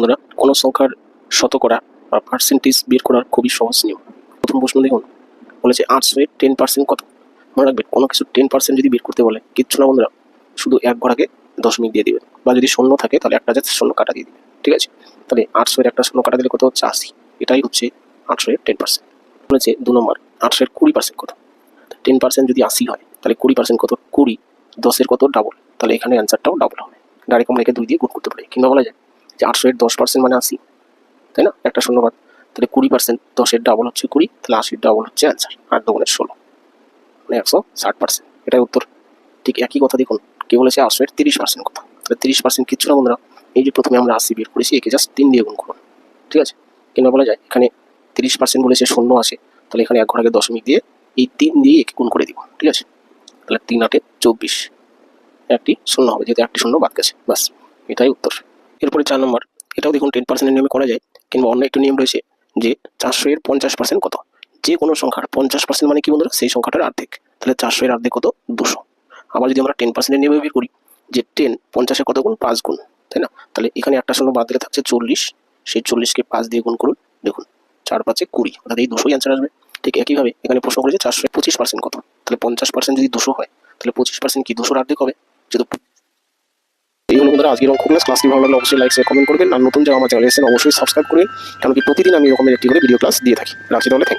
বন্ধুরা, কোনো সংখ্যার শতকরা বা পার্সেন্টেজ বের করার খুবই সহজ নিয়ম। প্রথম প্রশ্ন দেখুন বলেছে আটশো এর টেন পার্সেন্ট কত? মনে রাখবেন, কোনো কিছু টেন পার্সেন্ট যদি বের করতে বলে, কিচ্ছু না বন্ধুরা, শুধু এক ঘর আগে দশমিক দিয়ে দিবেন। বা যদি শূন্য থাকে, তাহলে একটা জাস্ট শূন্য কাটা দিয়ে দিবেন, ঠিক আছে? তাহলে আটশো এর একটা শূন্য কাটা দিলে কত হচ্ছে? আশি। এটাই হচ্ছে আটশো এর টেন পার্সেন্ট বলেছে দু নম্বর আটশো এর কুড়ি পার্সেন্ট কত? টেন পার্সেন্ট যদি আশি হয়, তাহলে কুড়ি পার্সেন্ট কত? কুড়ি। দশের কত? ডাবল তাহলে এখানে অ্যান্সারটাও ডাবল হবে। ডাইরেক্ট আমরা একে দুই দিয়ে গুণ করতে পারি। কিংবা বলা যায় যে আটশো এর দশ পার্সেন্ট মানে আশি, তাই না? একটা শূন্যবাদ তাহলে কুড়ি পার্সেন্ট দশের ডাবল হচ্ছে কুড়ি, তাহলে আশির ডাবল হচ্ছে অ্যান্সার আট দোকানের ষোলো। মানে একশো ষাট পার্সেন্ট এটাই উত্তর। ঠিক একই কথা দেখুন, কে বলেছে আটশো এর তিরিশ পার্সেন্ট কথা। তাহলে তিরিশ পার্সেন্ট কিচ্ছু না বন্ধুরা, এই যে প্রথমে আমরা আশি বের করেছি, একে জাস্ট তিন দিয়ে গুণ করুন। ঠিক আছে? কিংবা বলা যায়? এখানে তিরিশ পার্সেন্ট বলেছে শূন্য আছে, তাহলে এখানে এক আগে দশমিক দিয়ে এই তিন দিয়ে একে গুণ করে দিব। ঠিক আছে? তাহলে তিন আটে চব্বিশ, একটি শূন্য হবে, যেহেতু একটি শূন্য বাদ গেছে বাস এটাই উত্তর। এরপরে চার নম্বর, এটাও দেখুন টেন পার্সেন্টের নিয়মে করা যায়, কিংবা অন্য একটি নিয়ম রয়েছে যে চারশো এর পঞ্চাশ পার্সেন্ট কত? যে কোনো সংখ্যার পঞ্চাশ পার্সেন্ট মানে কি বন্ধুরা? সেই সংখ্যাটার অর্ধেক। তাহলে চারশো এর অর্ধেক কত? দুশো। আবার যদি আমরা টেন পার্সেন্টের নিয়মে বের করি, যে টেন পঞ্চাশে কত গুণ? পাঁচ গুণ। তাই না? তাহলে এখানে একটা শূন্য বাদ দিলে থাকছে চল্লিশ। সেই চল্লিশকে পাঁচ দিয়ে গুণ করুন। দেখুন, চার পাঁচে কুড়ি। অর্থাৎ এই দুশোই অ্যান্সার আসবে। ঠিক একইভাবে এখানে প্রশ্ন করেছে চারশো পঁচিশ পার্সেন্ট কত? তাহলে পঞ্চাশ পার্সেন্ট যদি দুশো হয়, তাহলে পঁচিশ পার্সেন্ট কি দুশোর অর্ধেক হবে? যেহেতু বন্ধুরা, আজকের অঙ্ক ক্লাস ক্লাসটি ভালো লাগলে অবশ্যই লাইক শেয়ার কমেন্ট করবেন। আর নতুন যারা আমার চ্যানেল এসেছেন, অবশ্যই সাবস্ক্রাইব করবেন। কারণ কি প্রতিদিন আমি এরকমের একটি করে ভিডিও ক্লাস দিয়ে থাকি। রাখি তাহলে থ্যাংক